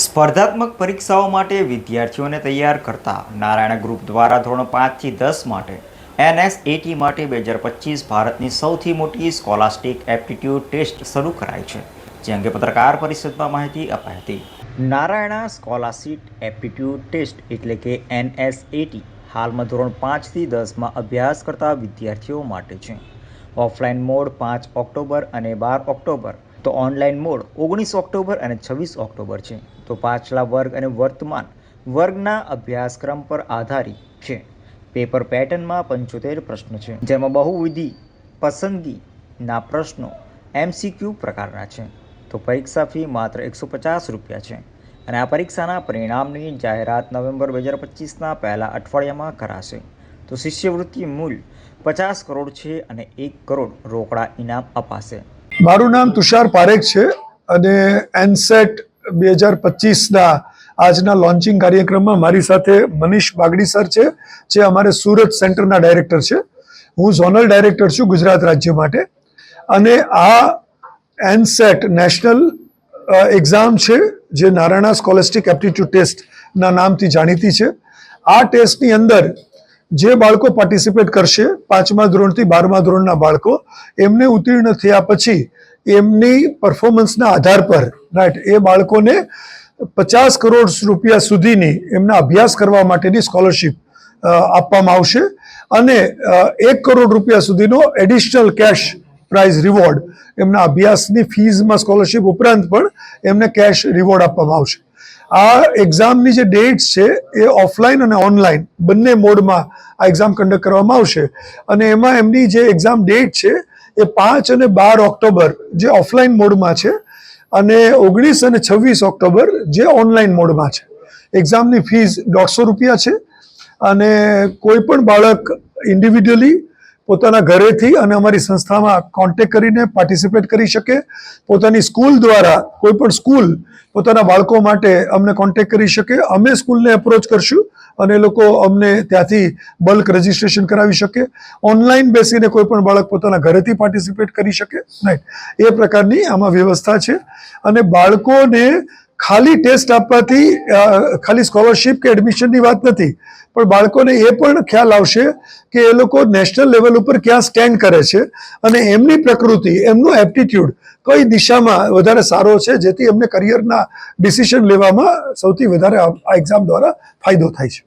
સ્પર્ધાત્મક પરીક્ષાઓ માટે વિદ્યાર્થીઓને તૈયાર કરતા નારાયણ ગ્રુપ દ્વારા ધોરણ પાંચથી દસ માટે એનએસએટી માટે બે હજાર પચીસ ભારતની સૌથી મોટી સ્કોલાસ્ટિક એપ્ટિટ્યૂડ ટેસ્ટ શરૂ કરાઈ છે, જે અંગે પત્રકાર પરિષદમાં માહિતી અપાઈ હતી. નારાયણા સ્કોલાસ્ટિક એપ્ટિટ્યૂડ ટેસ્ટ એટલે કે એનએસએટી હાલમાં ધોરણ પાંચથી દસમાં અભ્યાસ કરતા વિદ્યાર્થીઓ માટે છે. ઓફલાઈન મોડ પાંચ ઓક્ટોબર અને બાર ઓક્ટોબર તો ઓનલાઈન મોડ ઓગણીસ ઓક્ટોબર અને છવ્વીસ ઓક્ટોબર છે. તો પાછલા વર્ગ અને વર્તમાન વર્ગના અભ્યાસક્રમ પર આધારિત છે. પેપર પેટર્નમાં પંચોતેર પ્રશ્ન છે. જેમાં બહુવિધિ પસંદગીના પ્રશ્નો એમસીક્યુ પ્રકારના છે. તો પરીક્ષા ફી માત્ર એકસો પચાસ રૂપિયા છે. અને આ પરીક્ષાના પરિણામની જાહેરાત નવેમ્બર બે હજાર પચીસના પહેલા અઠવાડિયામાં કરાશે. તો શિષ્યવૃત્તિ મૂલ્ય પચાસ કરોડ છે અને એક કરોડ રોકડા ઇનામ અપાશે. મારું નામ તુષાર પારેખ છે અને એનસેટ બે હજાર પચીસના આજના લોન્ચિંગ કાર્યક્રમમાં મારી સાથે મનીષ બાગડી સર છે, જે અમારે સુરત સેન્ટરના ડાયરેક્ટર છે. હું ઝોનલ ડાયરેક્ટર છું ગુજરાત રાજ્ય માટે. અને આ એનસેટ નેશનલ એક્ઝામ છે, જે નારાયણા સ્કોલેસ્ટિક એપ્ટિટ્યૂડ ટેસ્ટના નામથી જાણીતી છે. આ ટેસ્ટની અંદર જે બાળકો પાર્ટિસિપેટ કરશે પાંચમા ધોરણથી બારમા ધોરણના બાળકો, એમને ઉત્તીર્ણ થયા પછી એમની પરફોર્મન્સના આધાર પર રાઈટ એ બાળકોને પચાસ કરોડ રૂપિયા સુધીની એમના અભ્યાસ કરવા માટેની સ્કોલરશિપ આપવામાં આવશે અને એક કરોડ રૂપિયા સુધીનો એડિશનલ કેશ પ્રાઇઝ રિવોર્ડ એમના અભ્યાસની ફીઝમાં સ્કોલરશિપ ઉપરાંત પણ એમને કેશ રિવોર્ડ આપવામાં આવશે. આ એક્ઝામની જે ડેટ્સ છે, એ ઓફલાઈન અને ઓનલાઈન બંને મોડમાં આ એક્ઝામ કન્ડક્ટ કરવામાં આવશે. અને એમાં એમની જે એક્ઝામ ડેટ છે, એ પાંચ અને બાર ઓક્ટોબર જે ઓફલાઈન મોડમાં છે અને ઓગણીસ અને છવ્વીસ ઓક્ટોબર જે ઓનલાઈન મોડમાં છે. એક્ઝામની ફીસ દોઢસો રૂપિયા છે અને કોઈ પણ બાળક ઇન્ડિવિડ્યુઅલી પોતાના ઘરેથી અને અમારી સંસ્થામાં કોન્ટેક કરીને પાર્ટિસિપેટ કરી શકે. પોતાની સ્કૂલ દ્વારા, કોઈ પણ સ્કૂલ પોતાના બાળકો માટે અમને કોન્ટેક કરી શકે. અમે સ્કૂલને એપ્રોચ કરશું અને એ લોકો અમને ત્યાંથી બલ્ક રજીસ્ટ્રેશન કરાવી શકે. ઓનલાઈન બેસીને કોઈ પણ બાળક પોતાના ઘરેથી પાર્ટિસિપેટ કરી શકે. રાઈટ એ પ્રકારની આમાં વ્યવસ્થા છે. અને બાળકોને ખાલી ટેસ્ટ આપવાથી ખાલી સ્કોલરશિપ કે એડમિશનની વાત નથી, પણ બાળકોને એ પણ ખ્યાલ આવશે કે એ લોકો નેશનલ લેવલ ઉપર ક્યાં સ્ટેન્ડ કરે છે અને એમની પ્રકૃતિ, એમનું એપ્ટિટ્યૂડ કઈ દિશામાં વધારે સારો છે, જેથી એમને કરિયરના ડિસિઝન લેવામાં સૌથી વધારે આ એક્ઝામ દ્વારા ફાયદો થાય છે.